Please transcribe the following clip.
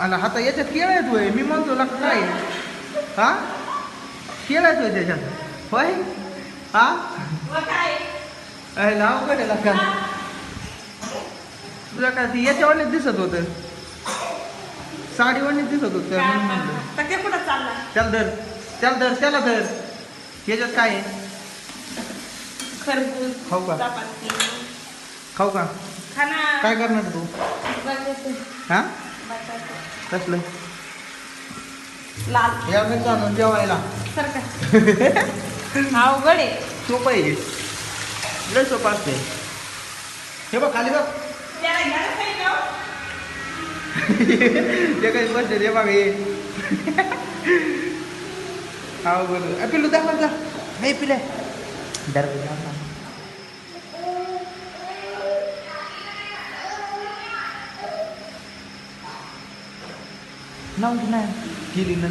आणि आता याच्यात केळ येतोय मी म्हणतो ना काय? हा? केळ येतोय त्याच्यात. होय? हा? अरे नावकडे का तुला काय याच्यावानीच दिसत होतं. साडीवानीच दिसत होतं म्हणून म्हणलं. त्याला धर. त्याला धर त्याला धर. याच्यात काय आहे? खरबूज खाऊ का? खाऊ का? खाना. काय करणार तू? हा? कसलं? लाल. या मी जेवायला. सारखा. अवघड आहे. सोपं आहे लय सोपं असते. हे बघ खाली बघ. का? ते काही बसले ते बघ हे हा बरोबर पिलू दाखव जा. हे पिले दर 农民。